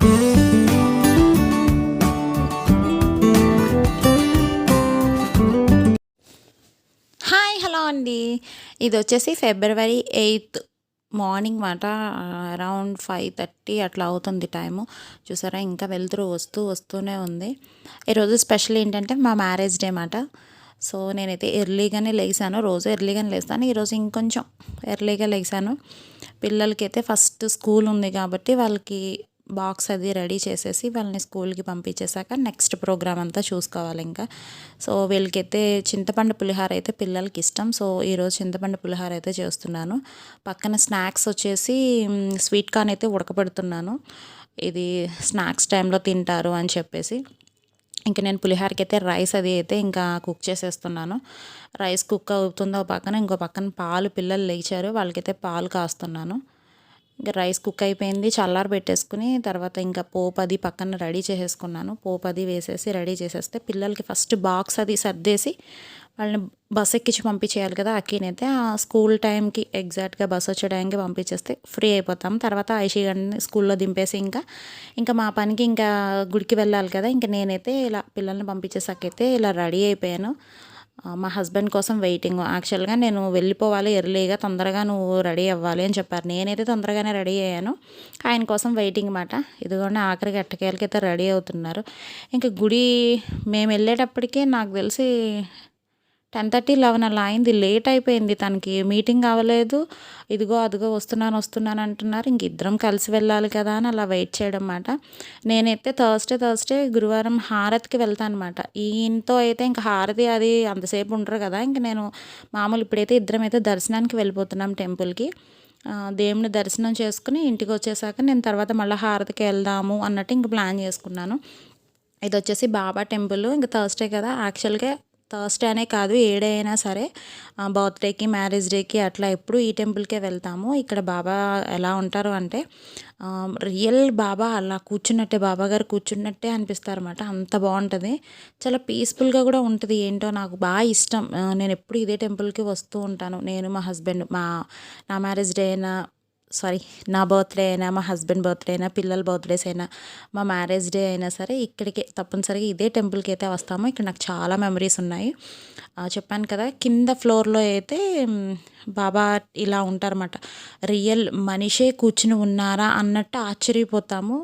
Hi hello అండి. ఇది వచ్చేసి ఫిబ్రవరి ఎయిత్ మార్నింగ్ మాట అరౌండ్ ఫైవ్ థర్టీ అట్లా అవుతుంది టైము. చూసారా ఇంకా వెళ్తురు వస్తూ వస్తూనే ఉంది. ఈరోజు స్పెషల్ ఏంటంటే మా మ్యారేజ్ డే మాట. సో నేనైతే ఎర్లీగానే లేచాను రోజు ఎర్లీగానే లేస్తాను. ఈరోజు ఇంకొంచెం ఎర్లీగా లేచాను పిల్లలకి అయితే ఫస్ట్ స్కూల్ ఉంది కాబట్టి వాళ్ళకి బాక్స్ అది రెడీ చేసేసి వాళ్ళని స్కూల్కి పంపించేశాక నెక్స్ట్ ప్రోగ్రామ్ అంతా చూసుకోవాలి ఇంకా. సో వీళ్ళకైతే చింతపండు పులిహార అయితే పిల్లలకి ఇష్టం. సో ఈరోజు చింతపండు పులిహార అయితే చేస్తున్నాను. పక్కన స్నాక్స్ వచ్చేసి స్వీట్ కార్న్ అయితే ఉడకబెడుతున్నాను ఇది స్నాక్స్ టైంలో తింటారు అని చెప్పేసి. ఇంకా నేను పులిహోరకి అయితే రైస్ అది అయితే ఇంకా కుక్ చేసేస్తున్నాను. రైస్ కుక్ అవుతుందో పక్కన ఇంకో పక్కన పాలు పిల్లలు లేచారు. వాళ్ళకైతే పాలు కాస్తున్నాను. ఇంకా రైస్ కుక్ అయిపోయింది చల్లారి పెట్టేసుకుని తర్వాత ఇంకా పోపు అది పక్కన రెడీ చేసేసుకున్నాను. పోపు అది వేసేసి రెడీ చేసేస్తే పిల్లలకి ఫస్ట్ బాక్స్ అది సర్దేసి వాళ్ళని బస్ ఎక్కించి పంపించేయాలి కదా అక్కీనైతే ఆ స్కూల్ టైంకి ఎగ్జాక్ట్గా బస్ వచ్చే టైంకి పంపించేస్తే ఫ్రీ అయిపోతాం. తర్వాత ఐషీ గారిని స్కూల్లో దింపేసి ఇంకా ఇంకా మా పనికి ఇంకా గుడికి వెళ్ళాలి కదా. ఇంకా నేనైతే ఇలా పిల్లల్ని పంపించేసాకైతే ఇలా రెడీ అయిపోయాను. మా హస్బెండ్ కోసం వెయిటింగ్. యాక్చువల్గా నేను వెళ్ళిపోవాలి ఎర్లీగా తొందరగా నువ్వు రెడీ అవ్వాలి అని చెప్పారు. నేనైతే తొందరగానే రెడీ అయ్యాను. ఆయన కోసం వెయిటింగ్ మాట. ఇదిగోండి ఆఖరికి ఎట్టకేళ్ళకైతే రెడీ అవుతున్నారు. ఇంకా గుడి మేము వెళ్ళేటప్పటికే నాకు తెలిసి టెన్ థర్టీ లెవెన్ అలా అయింది. లేట్ అయిపోయింది తనకి. మీటింగ్ అవ్వలేదు. ఇదిగో అదిగో వస్తున్నాను వస్తున్నాను అంటున్నారు. ఇంక ఇద్దరం కలిసి వెళ్ళాలి కదా అని అలా వెయిట్ చేయడం మాట. నేనైతే థర్స్డే థర్స్డే గురువారం హారతికి వెళ్తాను అనమాట ఈయనతో అయితే ఇంకా హారతి అది అంతసేపు ఉండరు కదా. ఇంక నేను మామూలు ఇప్పుడైతే ఇద్దరం అయితే దర్శనానికి వెళ్ళిపోతున్నాం టెంపుల్కి. దేవుని దర్శనం చేసుకుని ఇంటికి వచ్చేసాక నేను తర్వాత మళ్ళీ హారతికి వెళ్దాము అన్నట్టు ఇంక ప్లాన్ చేసుకున్నాను. ఇది వచ్చేసి బాబా టెంపుల్. ఇంకా థర్స్డే కదా. యాక్చువల్గా థర్స్డే అనే కాదు ఏ డే అయినా సరే బర్త్డేకి మ్యారేజ్ డేకి అట్లా ఎప్పుడు ఈ టెంపుల్కే వెళ్తాము. ఇక్కడ బాబా ఎలా ఉంటారు అంటే రియల్ బాబా అలా కూర్చున్నట్టే బాబా గారు కూర్చున్నట్టే అనిపిస్తారు అనమాట అంత బాగుంటుంది. చాలా పీస్ఫుల్గా కూడా ఉంటుంది. ఏంటో నాకు బాగా ఇష్టం. నేను ఎప్పుడు ఇదే టెంపుల్కి వస్తూ ఉంటాను. నేను మా హస్బెండ్ మా నా మ్యారేజ్ డే అయినా సారీ నా బర్త్డే అయినా మా హస్బెండ్ బర్త్డే అయినా పిల్లల బర్త్డేస్ అయినా మా మ్యారేజ్ డే అయినా సరే ఇక్కడికే తప్పనిసరిగా ఇదే టెంపుల్కి అయితే వస్తాము. ఇక్కడ నాకు చాలా మెమరీస్ ఉన్నాయి. చెప్పాను కదా కింద ఫ్లోర్లో అయితే బాబా ఇలా ఉంటారన్నమాట. రియల్ మనిషే కూర్చుని ఉన్నారా? అన్నట్టు ఆశ్చర్యపోతాము.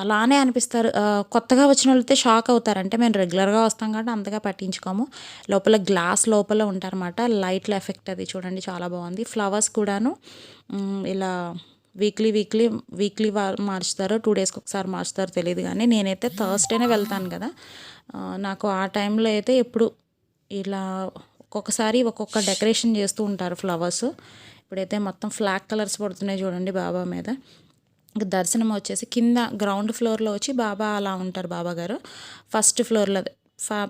అలానే అనిపిస్తారు. కొత్తగా వచ్చిన వాళ్ళైతే షాక్ అవుతారు. అంటే మేము రెగ్యులర్గా వస్తాం కాబట్టి అంతగా పట్టించుకోము. లోపల గ్లాస్ లోపల ఉంటారన్నమాట. లైట్ల ఎఫెక్ట్ అది చూడండి చాలా బాగుంది. ఫ్లవర్స్ కూడాను ఇలా వీక్లీ వీక్లీ వీక్లీ మార్చుతారో టూ డేస్కి ఒకసారి మార్చుతారో తెలియదు కానీ నేనైతే థర్స్డేనే వెళ్తాను కదా. నాకు ఆ టైంలో అయితే ఎప్పుడు ఇలా ఒక్కొక్కసారి ఒక్కొక్క డెకరేషన్ చేస్తూ ఉంటారు ఫ్లవర్స్. ఇప్పుడైతే మొత్తం ఫ్లాగ్ కలర్స్ పడుతున్నాయి చూడండి బాబా మీద. ఇంకా దర్శనం వచ్చేసి కింద గ్రౌండ్ ఫ్లోర్లో వచ్చి బాబా అలా ఉంటారు బాబా గారు ఫస్ట్ ఫ్లోర్లో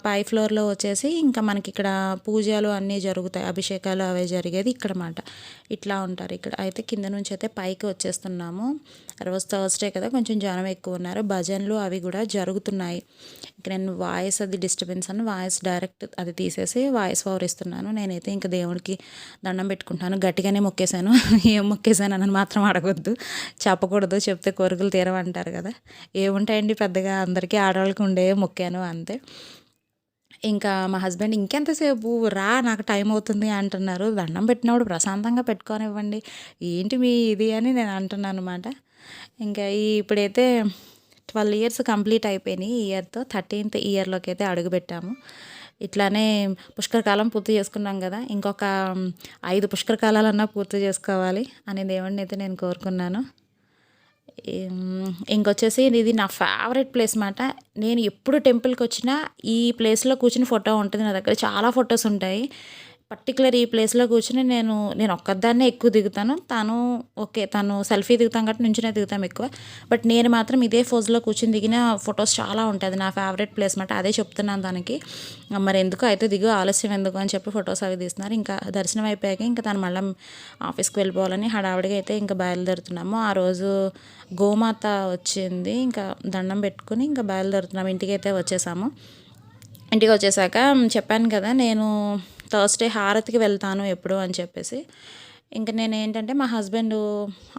పై ఫ్లోర్లో వచ్చేసి ఇంకా మనకి ఇక్కడ పూజలు అన్నీ జరుగుతాయి. అభిషేకాలు అవే జరిగేది ఇక్కడ మాట ఇట్లా ఉంటారు ఇక్కడ. అయితే కింద నుంచి అయితే పైకి వచ్చేస్తున్నాము. రోజు థర్స్డే కదా కొంచెం జనం ఎక్కువ ఉన్నారు. భజనలు అవి కూడా జరుగుతున్నాయి. ఇక నేను వాయిస్ అది డిస్టర్బెన్స్ అని వాయిస్ డైరెక్ట్ అది తీసేసి వాయిస్ ఓవర్ ఇస్తున్నాను నేనైతే ఇంకా దేవుడికి దండం పెట్టుకుంటాను. గట్టిగానే మొక్కేశాను. ఏం మొక్కేశాను అని మాత్రం అడగొద్దు. చెప్పకూడదు చెప్తే కోరికలు తీరవంటారు కదా. ఏముంటాయండి పెద్దగా? అందరికీ ఆడవాళ్ళకి ఉండే మొక్కాను అంతే. ఇంకా మా హస్బెండ్ ఇంకెంతసేపు రా నాకు టైం అవుతుంది అంటున్నారు. దండం పెట్టినప్పుడు ప్రశాంతంగా పెట్టుకోనివ్వండి. ఏంటి మీ ఇది అని నేను అంటున్నాను అనమాట ఇంకా ఈ ఇప్పుడైతే ట్వెల్వ్ ఇయర్స్ కంప్లీట్ అయిపోయినాయి. ఈ ఇయర్తో థర్టీన్త్ ఇయర్లోకి అయితే అడుగుపెట్టాము ఇట్లానే పుష్కరకాలం పూర్తి చేసుకున్నాం కదా. ఇంకొక ఐదు పుష్కరకాలన్నా పూర్తి చేసుకోవాలి అని దేవుడిని అయితే నేను కోరుకున్నాను. ఇంకొచ్చేసి ఇది నా ఫేవరెట్ ప్లేస్ మాట నేను ఎప్పుడు టెంపుల్కి వచ్చినా ఈ ప్లేస్లో కూర్చుని ఫోటో ఉంటుంది నా దగ్గర. చాలా ఫొటోస్ ఉంటాయి. పర్టికులర్ ఈ ప్లేస్లో కూర్చుని నేను నేను ఒక్కదాన్నే ఎక్కువ దిగుతాను. తను ఓకే తను సెల్ఫీ దిగుతాం కాబట్టి నుంచునే దిగుతాం ఎక్కువ. బట్ నేను మాత్రం ఇదే ఫోజ్లో కూర్చుని దిగిన ఫొటోస్ చాలా ఉంటుంది నా ఫేవరెట్ ప్లేస్ అనమాట అదే చెప్తున్నాను దానికి. మరి ఎందుకు అయితే దిగు ఆలస్యం ఎందుకు అని చెప్పి ఫొటోస్ అవి తీస్తున్నారు. ఇంకా దర్శనం అయిపోయాక ఇంకా తను మళ్ళీ ఆఫీస్కి వెళ్ళిపోవాలని హడావిడిగా అయితే ఇంకా బయలుదేరుతున్నాము. ఆ రోజు గోమాత వచ్చింది. ఇంకా దండం పెట్టుకుని ఇంకా బయలుదేరుతున్నాము. ఇంటికి అయితే వచ్చేసాము. ఇంటికి వచ్చేసాక చెప్పాను కదా నేను థర్స్డే హారతికి వెళ్తాను ఎప్పుడు అని చెప్పేసి. ఇంకా నేను ఏంటంటే మా హస్బెండ్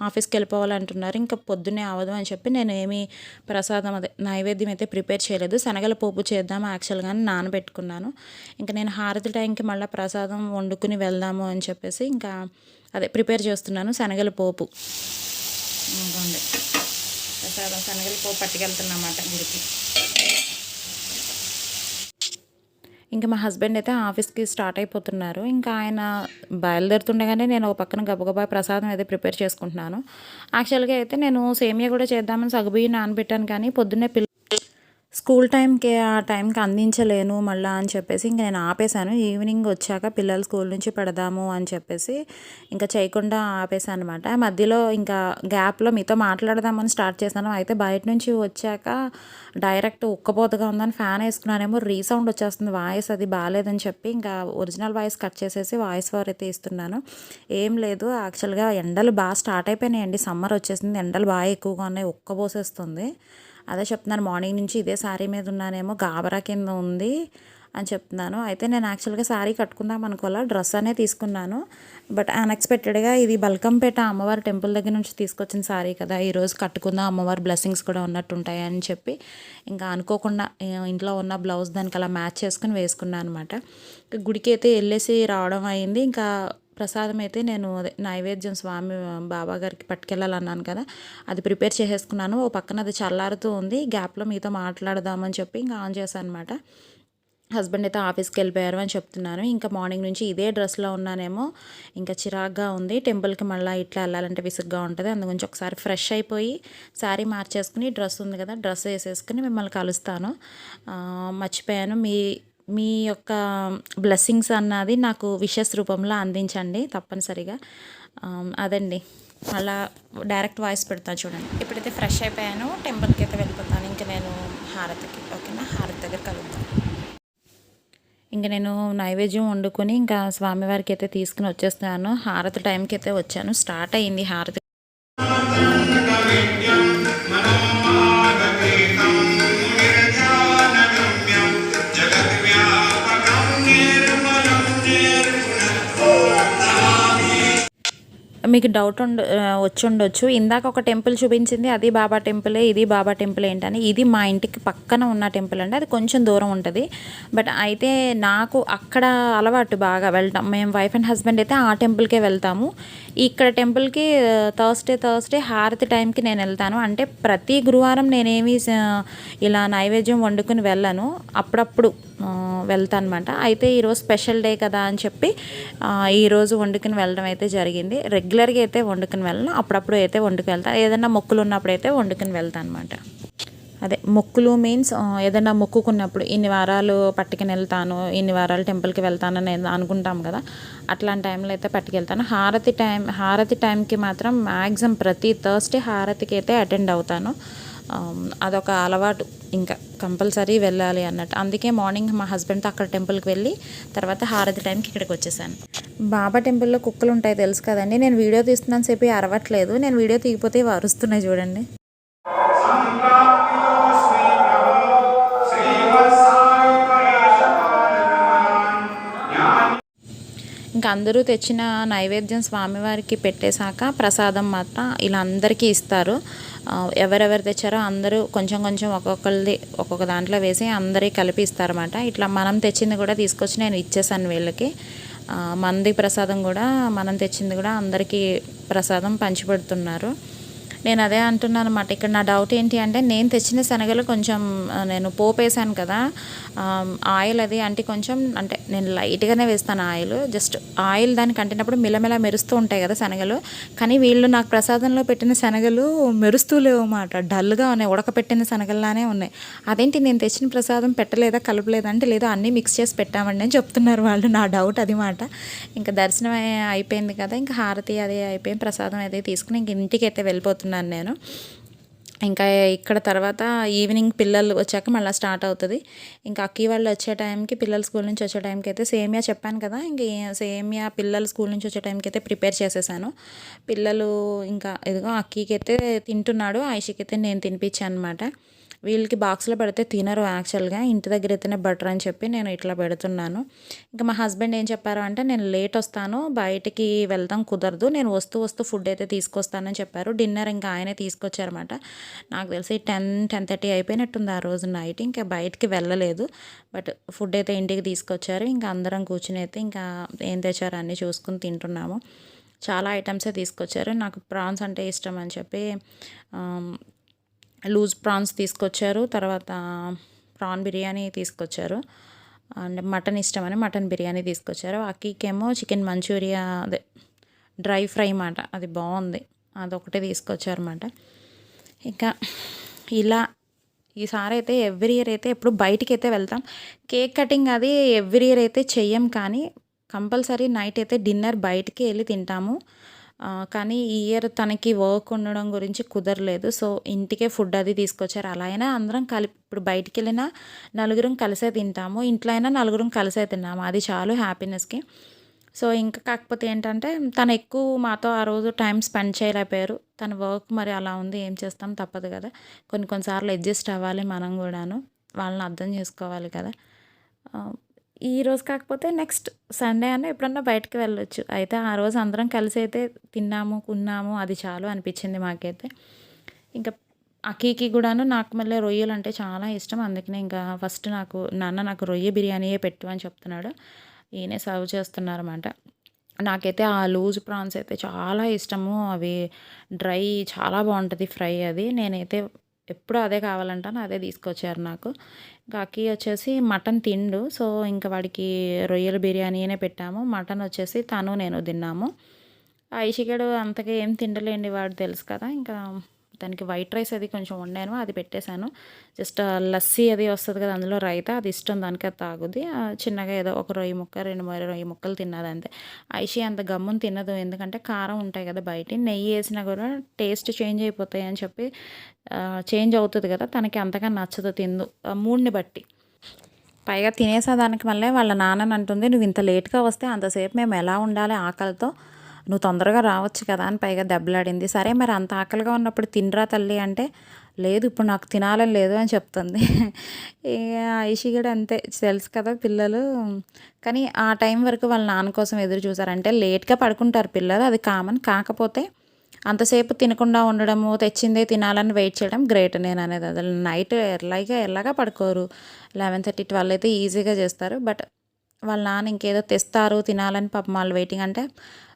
ఆఫీస్కి వెళ్ళిపోవాలంటున్నారు. ఇంకా పొద్దున్నే అవ్వదు అని చెప్పి నేను ఏమి ప్రసాదం అదే నైవేద్యం అయితే ప్రిపేర్ చేయలేదు. శనగల పోపు చేద్దాం యాక్చువల్గా నానబెట్టుకున్నాను. ఇంకా నేను హారతి టైంకి మళ్ళీ ప్రసాదం వండుకుని వెళ్దాము అని చెప్పేసి ఇంకా అదే ప్రిపేర్ చేస్తున్నాను. శనగల పోపు. ప్రసాదం శనగల పోపు పట్టుకెళ్తున్నమాట గుడికి. ఇంకా మా హస్బెండ్ అయితే ఆఫీస్కి స్టార్ట్ అయిపోతున్నారు. ఇంకా ఆయన బయలుదేరుతుండగానే నేను ఒక పక్కన గబగబా ప్రసాదం అయితే ప్రిపేర్ చేసుకుంటున్నాను. యాక్చువల్గా అయితే నేను సేమియా కూడా చేద్దామని సగబియ్యం నానబెట్టాను కానీ పొద్దున్నే పిల్ల స్కూల్ టైంకి ఆ టైంకి అందించలేను మళ్ళీ అని చెప్పేసి ఇంక నేను ఆపేశాను. ఈవినింగ్ వచ్చాక పిల్లలు స్కూల్ నుంచి పెడదాము అని చెప్పేసి ఇంకా చేయకుండా ఆపేశాను అనమాట మధ్యలో ఇంకా గ్యాప్లో మీతో మాట్లాడదామని స్టార్ట్ చేశాను. అయితే బయట నుంచి వచ్చాక డైరెక్ట్ ఉక్కపోతగా ఉందని ఫ్యాన్ వేసుకున్నానేమో రీసౌండ్ వచ్చేస్తుంది. వాయిస్ అది బాగాలేదని చెప్పి ఇంకా ఒరిజినల్ వాయిస్ కట్ చేసేసి వాయిస్ ఓవర్ అయితే ఇస్తున్నాను. ఏం లేదు యాక్చువల్గా ఎండలు బాగా స్టార్ట్ అయిపోయినాయండి. సమ్మర్ వచ్చేసింది. ఎండలు బాగా ఎక్కువగా ఉన్నాయి. ఉక్కబోసేస్తుంది అదే చెప్తున్నాను మార్నింగ్ నుంచి ఇదే శారీ మీద ఉన్నానేమో గాబరా కింద ఉంది అని చెప్తున్నాను. అయితే నేను యాక్చువల్గా శారీ కట్టుకుందాం అనుకోవాలా డ్రెస్ అనే తీసుకున్నాను. బట్ అన్ఎక్స్పెక్టెడ్గా ఇది బల్కంపేట అమ్మవారి టెంపుల్ దగ్గర నుంచి తీసుకొచ్చిన శారీ కదా. ఈరోజు కట్టుకుందాం అమ్మవారి బ్లెస్సింగ్స్ కూడా ఉన్నట్టు ఉంటాయని చెప్పి ఇంకా అనుకోకుండా ఇంట్లో ఉన్న బ్లౌజ్ దానికి అలా మ్యాచ్ చేసుకుని వేసుకున్నాను అనమాట గుడికి అయితే వెళ్ళేసి రావడం అయింది. ఇంకా ప్రసాదం అయితే నేను అదే నైవేద్యం స్వామి బాబా గారికి పట్టుకెళ్ళాలన్నాను కదా. అది ప్రిపేర్ చేసేసుకున్నాను. ఓ పక్కన అది చల్లారుతూ ఉంది. గ్యాప్లో మీతో మాట్లాడదామని చెప్పి ఇంకా ఆన్ చేశాను అనమాట హస్బెండ్ అయితే ఆఫీస్కి వెళ్ళిపోయారు అని చెప్తున్నాను ఇంకా మార్నింగ్ నుంచి ఇదే డ్రెస్లో ఉన్నానేమో. ఇంకా చిరాగ్గా ఉంది. టెంపుల్కి మళ్ళీ ఇట్లా వెళ్ళాలంటే విసుగ్గా ఉంటుంది. అందుగురించి ఒకసారి ఫ్రెష్ అయిపోయి శారీ మార్చేసుకుని డ్రెస్ ఉంది కదా డ్రెస్ వేసేసుకుని మిమ్మల్ని కలుస్తాను. మర్చిపోయాను. మీ మీ యొక్క బ్లెస్సింగ్స్ అన్నది నాకు విషెస్ రూపంలో అందించండి తప్పనిసరిగా. అదండి. మళ్ళా డైరెక్ట్ వాయిస్ పెడతాను చూడండి. ఇప్పుడైతే ఫ్రెష్ అయిపోయాను టెంపుల్కి అయితే వెళ్ళిపోతాను. ఇంకా నేను హారతికి ఓకేనా? హారతి దగ్గర కలుద్దాం. ఇంకా నేను నైవేద్యం వండుకొని ఇంకా స్వామివారికి అయితే తీసుకుని వచ్చేస్తున్నాను హారతి టైంకి అయితే వచ్చాను. స్టార్ట్ అయింది హారతి. మీకు డౌట్ ఉండ ఆ, వచ్చి ఉండొచ్చు. ఇందాక ఒక టెంపుల్ చూపించింది అది బాబా టెంపులే ఇది బాబా టెంపుల్ ఏంటని. ఇది మా ఇంటికి పక్కన ఉన్న టెంపుల్ అండి. అది కొంచెం దూరం ఉంటుంది. బట్ అయితే నాకు అక్కడ అలవాటు బాగా వెళ్ళటం మేము వైఫ్ అండ్ హస్బెండ్ అయితే ఆ టెంపుల్కే వెళ్తాము. ఇక్కడ టెంపుల్కి థర్స్డే థర్స్డే హారతి టైంకి నేను వెళ్తాను. అంటే ప్రతి గురువారం నేనేమి ఇలా నైవేద్యం వండుకుని వెళ్ళను. అప్పుడప్పుడు వెళ్తానమాట. వెళ్తాను అనమాట అయితే ఈరోజు స్పెషల్ డే కదా అని చెప్పి ఈరోజు వండుకుని వెళ్ళడం అయితే జరిగింది. రెగ్యులర్ రెగ్యులర్గా అయితే వండుకుని వెళ్ళను అప్పుడప్పుడు అయితే వండుకు వెళ్తాను ఏదైనా మొక్కులు ఉన్నప్పుడు అయితే వండుకుని వెళ్తాను అనమాట అదే మొక్కులు మీన్స్ ఏదైనా మొక్కుకున్నప్పుడు ఇన్ని వారాలు పట్టుకుని వెళ్తాను ఇన్ని వారాలు టెంపుల్కి వెళ్తానని అనుకుంటాం కదా అట్లాంటి టైంలో అయితే పట్టుకెళ్తాను. హారతి టైం హారతి టైంకి మాత్రం మ్యాక్సిమం ప్రతి థర్స్డే హారతికి అయితే అటెండ్ అవుతాను. అదొక అలవాటు ఇంకా కంపల్సరీ వెళ్ళాలి అన్నట్టు. అందుకే మార్నింగ్ మా హస్బెండ్తో అక్కడ టెంపుల్కి వెళ్ళి తర్వాత హారతి టైంకి ఇక్కడికి వచ్చేసాను. బాబా టెంపుల్లో కుక్కలు ఉంటాయి తెలుసు కదండి. నేను వీడియో తీస్తున్నాను చెప్పి అరవట్లేదు. నేను వీడియో తీగిపోతే వారుస్తున్నాయి అరుస్తున్నాయి చూడండి. ఇంకా అందరూ తెచ్చిన నైవేద్యం స్వామివారికి పెట్టేశాక ప్రసాదం మాత్రం ఇలా అందరికీ ఇస్తారు. ఎవరెవరు తెచ్చారో అందరూ కొంచెం కొంచెం ఒక్కొక్కరిది ఒక్కొక్క దాంట్లో వేసి అందరికీ కలిపి ఇస్తారన్నమాట. ఇట్లా మనం తెచ్చింది కూడా తీసుకొచ్చి నేను ఇచ్చేసాను వీళ్ళకి. మంది ప్రసాదం కూడా మనం తెచ్చింది కూడా అందరికీ ప్రసాదం పంచిపెడుతున్నారు. నేను అదే అంటున్నాను అనమాట ఇక్కడ నా డౌట్ ఏంటి అంటే నేను తెచ్చిన శనగలు కొంచెం నేను పోపేశాను కదా. ఆయిల్ అది అంటే కొంచెం అంటే నేను లైట్గానే వేస్తాను ఆయిల్. జస్ట్ ఆయిల్ దానికి అంటినప్పుడు మిలమిల మెరుస్తూ ఉంటాయి కదా శనగలు. కానీ వీళ్ళు నాకు ప్రసాదంలో పెట్టిన శనగలు మెరుస్తూ లేవు అన్నమాట డల్గా ఉన్నాయి ఉడకపెట్టిన శనగల్లానే ఉన్నాయి. అదేంటి నేను తెచ్చిన ప్రసాదం పెట్టలేదా కలపలేదా అంటే లేదా అన్నీ మిక్స్ చేసి పెట్టామండి అని చెప్తున్నారు వాళ్ళు. నా డౌట్ అది మాట. ఇంకా దర్శనం అయిపోయింది కదా ఇంకా హారతి అది అయిపోయింది ప్రసాదం అదే తీసుకుని ఇంక ఇంటికి అయితే వెళ్ళిపోతున్నాను. నేను. ఇంకా ఇక్కడ తర్వాత ఈవినింగ్ పిల్లలు వచ్చాక మళ్ళీ స్టార్ట్ అవుతుంది. ఇంకా అక్కి వాళ్ళు వచ్చే టైంకి పిల్లలు స్కూల్ నుంచి వచ్చే టైంకి అయితే సేమియా చెప్పాను కదా ఇంకా సేమియా పిల్లలు స్కూల్ నుంచి వచ్చే టైంకి అయితే ప్రిపేర్ చేసేసాను. పిల్లలు ఇంకా ఇదిగో అక్కీకి అయితే తింటున్నాడు ఆయిషకి అయితే నేను తినిపించాను అనమాట వీళ్ళకి బాక్స్లో పెడితే తినరు యాక్చువల్గా. ఇంటి దగ్గర అయితేనే బెటర్ అని చెప్పి నేను ఇట్లా పెడుతున్నాను. ఇంకా మా హస్బెండ్ ఏం చెప్పారు అంటే నేను లేట్ వస్తాను బయటికి వెళ్తాం కుదరదు నేను వస్తూ వస్తూ ఫుడ్ అయితే తీసుకొస్తానని చెప్పారు. డిన్నర్ ఇంకా ఆయనే తీసుకొచ్చారన్నమాట. నాకు తెలిసి టెన్ టెన్ థర్టీ అయిపోయినట్టుంది ఆ రోజు నైట్. ఇంకా బయటికి వెళ్ళలేదు. బట్ ఫుడ్ అయితే ఇంటికి తీసుకొచ్చారు. ఇంకా అందరం కూర్చుని అయితే ఇంకా ఏం తెచ్చారు అన్నీ చూసుకుని తింటున్నాము. చాలా ఐటమ్సే తీసుకొచ్చారు. నాకు ప్రాన్స్ అంటే ఇష్టం అని చెప్పి లూజ్ ప్రాన్స్ తీసుకొచ్చారు. తర్వాత ప్రాన్ బిర్యానీ తీసుకొచ్చారు. అండ్ మటన్ ఇష్టమని మటన్ బిర్యానీ తీసుకొచ్చారు. అక్కీకేమో చికెన్ మంచూరియా అదే డ్రై ఫ్రై మాట. అది బాగుంది. అదొకటి తీసుకొచ్చారన్నమాట. ఇంకా ఇలా ఈసారి అయితే ఎవ్రీ ఇయర్ అయితే ఎప్పుడు బయటికి అయితే వెళ్తాం. కేక్ కటింగ్ అది ఎవ్రీ ఇయర్ అయితే చెయ్యం కానీ కంపల్సరీ నైట్ అయితే డిన్నర్ బయటికి వెళ్ళి తింటాము. కానీ ఈ ఇయర్ తనకి వర్క్ ఉండడం గురించి కుదరలేదు. సో ఇంటికే ఫుడ్ అది తీసుకొచ్చారు. అలా అయినా అందరం కలిపి ఇప్పుడు బయటికి వెళ్ళినా నలుగురం కలిసే తింటాము. ఇంట్లో అయినా నలుగురం కలిసే తిన్నాము. అది చాలు హ్యాపీనెస్కి. సో ఇంకా కాకపోతే ఏంటంటే తను ఎక్కువ మాతో ఆ రోజు టైం స్పెండ్ చేయలేకపోయారు. తన వర్క్ మరి అలా ఉంది ఏం చేస్తాం తప్పదు కదా. కొన్ని కొన్నిసార్లు అడ్జస్ట్ అవ్వాలి మనం కూడాను. వాళ్ళని అర్థం చేసుకోవాలి కదా. ఈ రోజు కాకపోతే నెక్స్ట్ సండే అన్న ఎప్పుడన్నా బయటకు వెళ్ళొచ్చు. అయితే ఆ రోజు అందరం కలిసి అయితే తిన్నాము కున్నాము అది చాలు అనిపించింది మాకైతే. ఇంకా అకీకి కూడాను నాకు మళ్ళీ రొయ్యలు అంటే చాలా ఇష్టం. అందుకనే ఇంకా ఫస్ట్ నాకు నాన్న నాకు రొయ్య బిర్యానీయే పెట్టు అని చెప్తున్నాడు. ఈయనే సర్వ్ చేస్తున్నారన్నమాట. నాకైతే ఆ లూజ్ ప్రాన్స్ అయితే చాలా ఇష్టము. అవి డ్రై చాలా బాగుంటుంది ఫ్రై అది. నేనైతే ఎప్పుడు అదే కావాలంటాను అదే తీసుకొచ్చారు నాకు. ఇంకా వచ్చేసి మటన్ తిండు. సో ఇంకా వాడికి రొయ్యల బిర్యానీనే పెట్టాము. మటన్ వచ్చేసి తను నేను తిన్నాము. ఐషికడు అంతగా ఏం తిండలేండి వాడు తెలుసు కదా. ఇంకా దానికి వైట్ రైస్ అది కొంచెం వండాను అది పెట్టేశాను. జస్ట్ లస్సీ అది వస్తుంది కదా అందులో రైతా అది ఇష్టం దానికి అది తాగుద్ది. చిన్నగా ఏదో ఒక రొయ్యి ముక్క రెండు మూడు రొయ్యి ముక్కలు తిన్నది అంతే ఐషి అంత గమ్మును తినదు ఎందుకంటే కారం ఉంటాయి కదా బయట నెయ్యి వేసినా కూడా టేస్ట్ చేంజ్ అయిపోతాయి అని చెప్పి చేంజ్ అవుతుంది కదా తనకి అంతగా నచ్చదు తిందు. మూడ్ని బట్టి. పైగా తినేసేదానికి మళ్ళీ వాళ్ళ నాన్నని అంటుంది నువ్వు ఇంత లేట్గా వస్తే అంతసేపు మేము ఎలా ఉండాలి ఆకలితో? నువ్వు తొందరగా రావచ్చు కదా అని పైగా దెబ్బలాడింది. సరే మరి అంత ఆకలిగా ఉన్నప్పుడు తినరా తల్లి అంటే లేదు ఇప్పుడు నాకు తినాలని లేదు అని చెప్తుంది. ఇక ఐషి కూడా అంతే తెలుసు కదా పిల్లలు. కానీ ఆ టైం వరకు వాళ్ళ నాన్న కోసం ఎదురు చూసారంటే లేట్గా పడుకుంటారు పిల్లలు. అది కామన్. కాకపోతే అంతసేపు తినకుండా ఉండడము తెచ్చిందే తినాలని వెయిట్ చేయడం గ్రేట్ నేను అనేది. అది నైట్ ఎర్లాగా ఎలాగా పడుకోరు. లెవెన్ థర్టీ ట్వెల్వ్ అయితే ఈజీగా చేస్తారు. బట్ వాళ్ళ నాన్న ఇంకేదో తెస్తారు తినాలని పాపం వాళ్ళు వెయిటింగ్ అంటే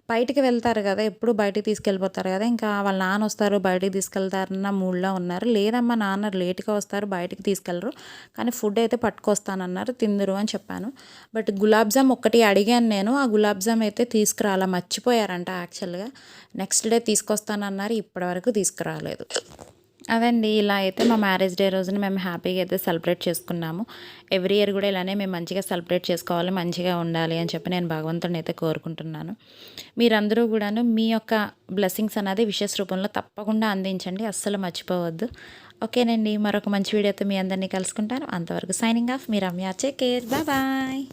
బయటికి వెళ్తారు కదా ఎప్పుడు బయటికి తీసుకెళ్ళిపోతారు కదా ఇంకా వాళ్ళ నాన్న వస్తారు బయటికి తీసుకెళ్తారన్న మూడ్లో ఉన్నారు. లేదమ్మా నాన్న లేట్గా వస్తారు బయటికి తీసుకెళ్ళరు. కానీ ఫుడ్ అయితే పట్టుకొస్తానన్నారు తిందురు అని చెప్పాను. బట్ గులాబ్ జామ్ ఒక్కటి అడిగాను నేను ఆ గులాబ్ జామ్ అయితే తీసుకురాలా మర్చిపోయారంట యాక్చువల్గా. నెక్స్ట్ డే తీసుకొస్తానన్నారు ఇప్పటివరకు తీసుకురాలేదు. అదండి ఇలా అయితే మా మ్యారేజ్ డే రోజున మేము హ్యాపీగా అయితే సెలబ్రేట్ చేసుకున్నాము. ఎవ్రీ ఇయర్ కూడా ఇలానే మేము మంచిగా సెలబ్రేట్ చేసుకోవాలి మంచిగా ఉండాలి అని చెప్పి నేను భగవంతుడిని అయితే కోరుకుంటున్నాను. మీరందరూ కూడాను మీ యొక్క బ్లెస్సింగ్స్ అనేది విశేష రూపంలో తప్పకుండా అందించండి అస్సలు మర్చిపోవద్దు. ఓకేనండి మరొక మంచి వీడియోతో మీ అందరినీ కలుసుకుంటాను. అంతవరకు సైనింగ్ ఆఫ్ మీ రమ్య. కేర్. బాయ్.